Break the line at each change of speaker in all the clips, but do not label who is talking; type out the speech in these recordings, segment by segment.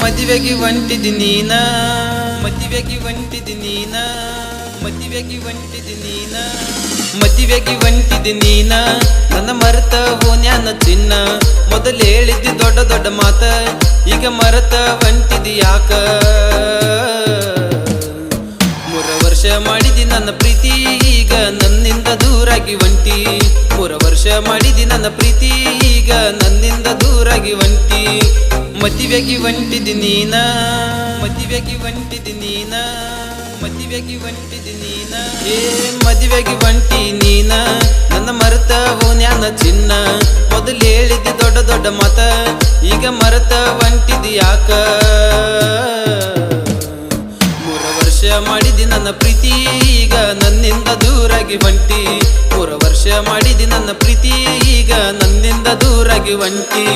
ಮದುವೆಗೆ ಒಂಟಿದಿ ನೀನ? ಮದುವೆಗೆ ಒಂಟಿದಿ ನೀನ? ಮದುವೆಗೆ ಒಂಟಿದಿ ನೀನ? ಮದುವೆಗೆ ಒಂಟಿದಿ ನೀನ? ನನ್ನ ಮರೆತ ಓನ್ಯಾನ ಚಿನ್ನ? ಮೊದಲು ಹೇಳಿದ್ದಿ ದೊಡ್ಡ ದೊಡ್ಡ ಮಾತ, ಈಗ ಮರತ ಒಂಟಿದಿ ಯಾಕ? ಮೂರ ವರ್ಷ ಮಾಡಿದಿ ನನ್ನ ಪ್ರೀತಿ, ಈಗ ನನ್ನಿಂದ ದೂರಾಗಿ ಒಂಟಿ ಮೂರ ವರ್ಷ ಮಾಡಿದಿ ನನ್ನ ಪ್ರೀತಿ ಮದುವೆಗೆ ಒಂಟಿದಿ ನೀನ. ಮದುವೆಗೆ ಒಂಟಿದಿ ನೀನ. ಮದುವೆಗೆ ಒಂಟಿದಿ ನೀನ. ಏ ಮದುವೆಗೆ ಒಂಟಿ ನೀನ. ನನ್ನ ಮರೆತವು ನ್ಯಾನ ಚಿನ್ನ. ಮೊದಲು ಹೇಳಿದ್ದಿ ದೊಡ್ಡ ದೊಡ್ಡ ಮತ. ಈಗ ಮರೆತ ಒಂಟಿದಿ ಯಾಕ? ಮೂರ ವರ್ಷ ಮಾಡಿದಿ ನನ್ನ ಪ್ರೀತಿ. ಈಗ ನನ್ನಿಂದ ದೂರಾಗಿ ಒಂಟಿ ಮೂರ ವರ್ಷ ಮಾಡಿದಿ ನನ್ನ ಪ್ರೀತಿ. ಈಗ ನನ್ನಿಂದ ದೂರಾಗಿ ಒಂಟಿ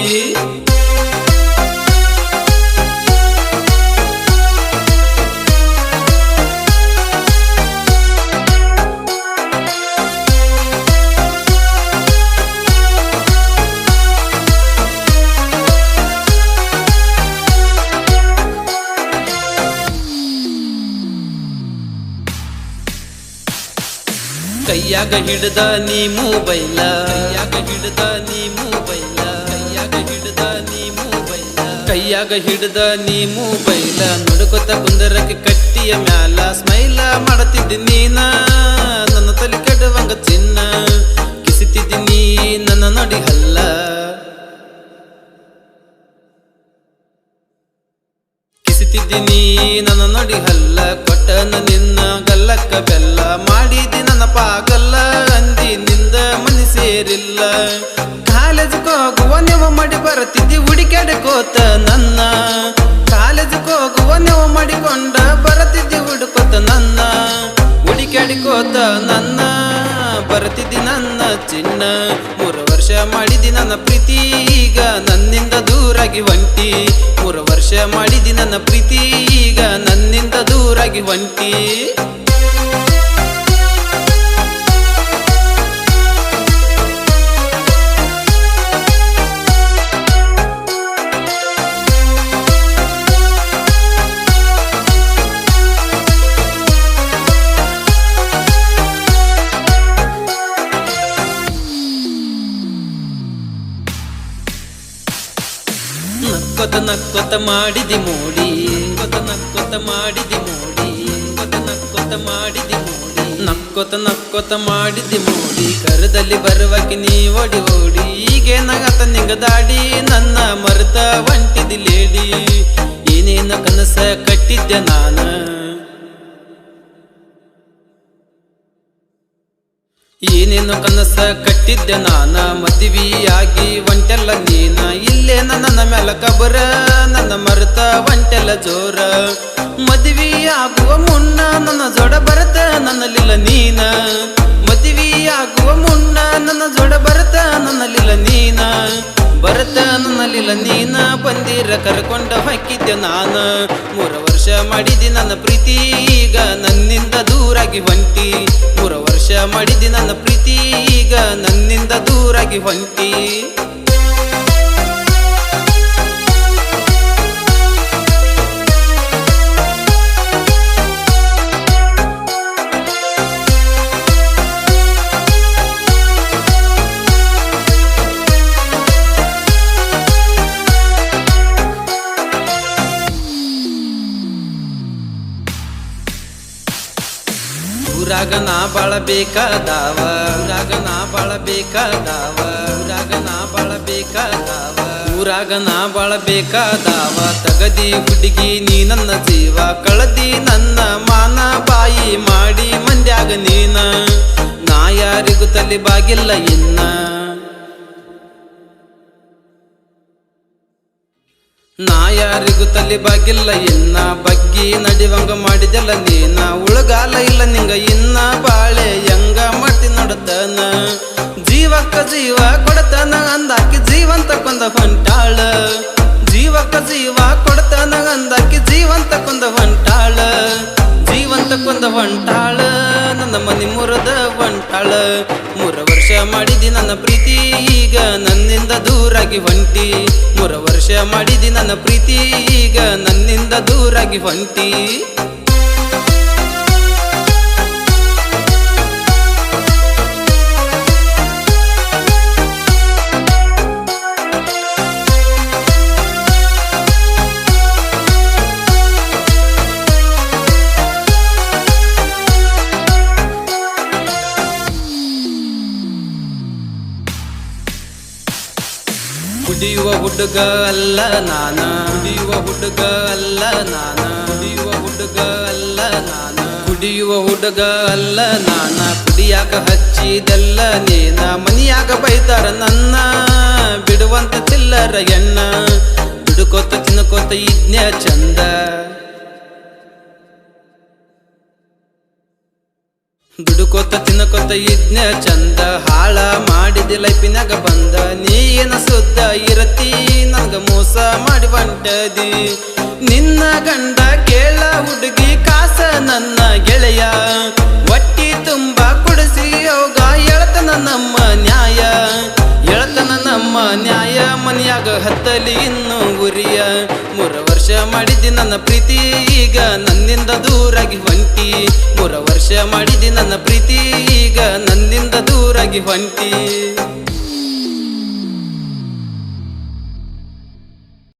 ಕೈಯಾಗ ಹಿಡ್ದ ನೀ ಮೊಬೈಲ. ಕೈಯಾಗ ಹಿಡ್ದ ನೀ ಮೊಬೈಲ. ಕೈಯಾಗ ಹಿಡ್ದ ನೀ ಮೊಬೈಲ. ಕೈಯಾಗ ಹಿಡ್ದ ನೀ ಮೊಬೈಲ. ನುಡುಕೊತ ಕುಂದರಕ್ಕೆ ಕಟ್ಟಿಯ ಮ್ಯಾಲ. ಸ್ಮೈಲ ಮಾಡತಿದ್ದಿ ನೀನ. ನನ್ನ ತಲೆ ಕೆಡುವಂಗ ಚಿನ್ನ. ಕಿಸಿತಿದ್ದಿ ನೀ ನನ್ನ ನೋಡಿ ಹಲ್ಲ. ಕಿಸಿತಿದ್ದೀನಿ ನನ್ನ ನೋಡಿ ಹಲ್ಲ. ಕೊಟ್ಟನ ನಿನ್ನ ಗಲ್ಲಕ್ಕ ಬೆಲ್ಲ. ಮಾಡಿದಿ ನನ್ನ ಪಾಗಲ್ಲ, ಅಂದಿ ನಿಂದ ಮನಿ ಸೇರಿಲ್ಲ. ಕಾಲೇಜ್ ಹೋಗುವ ನೆವ ಮಾಡಿ ಬರತಿದ್ದಿ ಹುಡುಕಾಡ್ಕೋತ ನನ್ನ. ಕಾಲೇಜ್ ಹೋಗುವ ನೆವ ಮಾಡಿಕೊಂಡ, ಬರತಿದ್ದಿ ಹುಡುಕೋತ ನನ್ನ. ಹುಡುಕಾಡಿಕೋತ ನನ್ನ. ಬರತಿದ್ದಿ ನನ್ನ ಚಿನ್ನ. ಮೂರು ವರ್ಷ ಮಾಡಿದಿ ನನ್ನ ಪ್ರೀತಿ. ಈಗ ನನ್ನಿಂದ ದೂರಾಗಿ ಒಂಟಿ. ಮೂರು ವರ್ಷ ಮಾಡಿದಿ ನನ್ನ ಪ್ರೀತಿ. ಈಗ ನನ್ನಿಂದ ದೂರಾಗಿ ಒಂಟಿ. ನಕ್ಕೊತ ಕೊತ ಮಾಡಿದಿ ಮೋಡಿ. ಕೊತ ನಕ್ಕೊತ ಮಾಡಿದಿ ಮೋಡಿ. ಕೊತ ಮಾಡಿದಿ ಮೋಡಿ. ನಕ್ಕೊತ ನಕ್ಕೊತ ಮಾಡಿದಿ ಮೋಡಿ. ಕರದಲ್ಲಿ ಬರುವಕ್ಕೆ ನೀ ಓಡಿ ಓಡಿ. ಈಗ ನಗತ ನಿಂಗದಾಡಿ. ನನ್ನ ಮರೆತ ಒಂಟಿದಿ ಲೇಡಿ. ಏನೇನು ಕನಸ ಕಟ್ಟಿದ್ದೆ ನಾನು? ಏನೇನು ಕನಸ ಕಟ್ಟಿದ್ದೆ ನಾನ ಮದುವೆಯಾಗಿ, ಒಂಟೆಲ್ಲ ನೀನ, ಇಲ್ಲೇ ನನ್ನ ಮ್ಯಾಲ ಕಬರ ನನ್ನ ಮರೆತ ಒಂಟೆಲ್ಲ ಜೋರ. ಮದುವೆಯಾಗುವ ಮುನ್ನ ನನ್ನ ಜೋಡ ಬರತ ನನ್ನಲ್ಲಿಲ್ಲ ನೀನ. ಮದುವೆಯಾಗುವ ಮುನ್ನ ನನ್ನ ಜೋಡ ಬರತ ನನ್ನಲ್ಲಿಲ್ಲ ನೀನ. ಬರತ ನನ್ನಲ್ಲಿಲ್ಲ ನೀನ ಬಂದಿರ, ಕರ್ಕೊಂಡ ಹಾಕಿದ್ದೆ ನಾನು. ಮೂರ ವರ್ಷ ಮಾಡಿದಿ ನನ್ನ ಪ್ರೀತಿ, ಈಗ ನನ್ನಿಂದ ದೂರಾಗಿ ಹೊಂಟಿ. ಮೂರ ವರ್ಷ ಮಾಡಿದಿ ನನ್ನ ಪ್ರೀತಿ, ಈಗ ನನ್ನಿಂದ ದೂರಾಗಿ ಹೊಂಟಿ. ಊರಾಗ ನಾ ಬಾಳ ಬೇಕಾದಾವ ಬಳ ನಾ ಬಾಳ ಬಳ ಊರಾಗ ನಾ ಬಾಳ ಬೇಕಾದಾವ ಊರಾಗ ನಾ ಬಾಳ ಬೇಕಾದಾವ ತಗದಿ ಹುಡುಗಿ ನೀ ನನ್ನ ಜೀವ, ಕಳದಿ ನನ್ನ ಮಾನ ಬಾಯಿ ಮಾಡಿ ಮಂದ್ಯಾಗ ನೀನ. ನಾ ಯಾರಿಗೂ ತಲೆ ಬಾಗಿಲ್ಲ ಇನ್ನ. ನಾ ಯಾರಿಗೂ ತಲೆ ಬಾಗಿಲ್ಲ ಇನ್ನ. ಬಗ್ಗಿ ನಡಿವಂಗ ಮಾಡಿದೆಲ್ಲ ನೀನ. ಉಳಗಾಲ ಇಲ್ಲ ಹೊಂಟಾಳ. ಜೀವಕ್ಕ ಜೀವ ಕೊಡತ ಅಂದಾಕಿ ಜೀವಂತ ಕುಂದ ಹೊಂಟಾಳ. ಜೀವಂತ ಕುಂದ ಹೊಂಟಾಳ, ನನ್ನ ಮನಿ ಮುರದ ಹೊಂಟಾಳ. ಮೂರ ವರ್ಷ ಮಾಡಿದಿ ನನ್ನ ಪ್ರೀತಿ, ಈಗ ನನ್ನಿಂದ ದೂರಾಗಿ ಹೊಂಟಿ. ಮೂರ ವರ್ಷ ಮಾಡಿದಿ ನನ್ನ ಪ್ರೀತಿ, ಈಗ ನನ್ನಿಂದ ದೂರಾಗಿ ಹೊಂಟಿ. ಕುಡಿಯುವ ಹುಡುಗ ಅಲ್ಲ ನಾನ. ಕುಡಿಯುವ ಹುಡುಗ ಅಲ್ಲ ನಾನ. ಕುಡಿಯುವ ಹುಡುಗ ಅಲ್ಲ ನಾನ. ಕುಡಿಯುವ ಹುಡುಗ ಅಲ್ಲ ನಾನ. ಕುಡಿಯಾಕ ಹಚ್ಚಿದಲ್ಲ ನೀನ. ಮನಿಯಾಗ ಬೈತಾರ ನನ್ನ. ಬಿಡುವಂತ ಚಿಲ್ಲರ ಎಣ್ಣ ಬಿಡುಕೋತ ತಿನ್ಕೋತ ಇದ್ನ್ಯ ಚಂದ. ದುಡುಕೋತ ತಿನ್ನಕೋತ ಇದ್ನ ಚಂದ, ಹಾಳ ಮಾಡಿದ ಲೈಫಿನಾಗ ಬಂದ. ನೀ ಏನ ಸುದ್ದ ಇರತಿ, ನಂಗ ಮೋಸ ಮಾಡಿ ಬಂಟದಿ ನಿನ್ನ ಗಂಡ ಕೇಳ ಹುಡುಗಿ ಕಾಸ ನನ್ನ ಗೆಳೆಯ. ಒಟ್ಟಿ ತುಂಬ ಕುಡಿಸಿ ಯೋಗ ಎಳತನ ನಮ್ಮ ನ್ಯಾಯ. ಎಳತನ ನಮ್ಮ ನ್ಯಾಯ, ಮನೆಯಾಗ ಹತ್ತಲಿ ಇನ್ನು ವರ್ಷ ಮಾಡಿದ್ದಿ ನನ್ನ ಪ್ರೀತಿ, ಈಗ ನನ್ನಿಂದ ದೂರಾಗಿ ಹೊಂಟಿ. ಮೂರ ವರ್ಷ ಮಾಡಿದಿ ನನ್ನ ಪ್ರೀತಿ, ಈಗ ನನ್ನಿಂದ ದೂರಾಗಿ ಹೊಂಟಿ.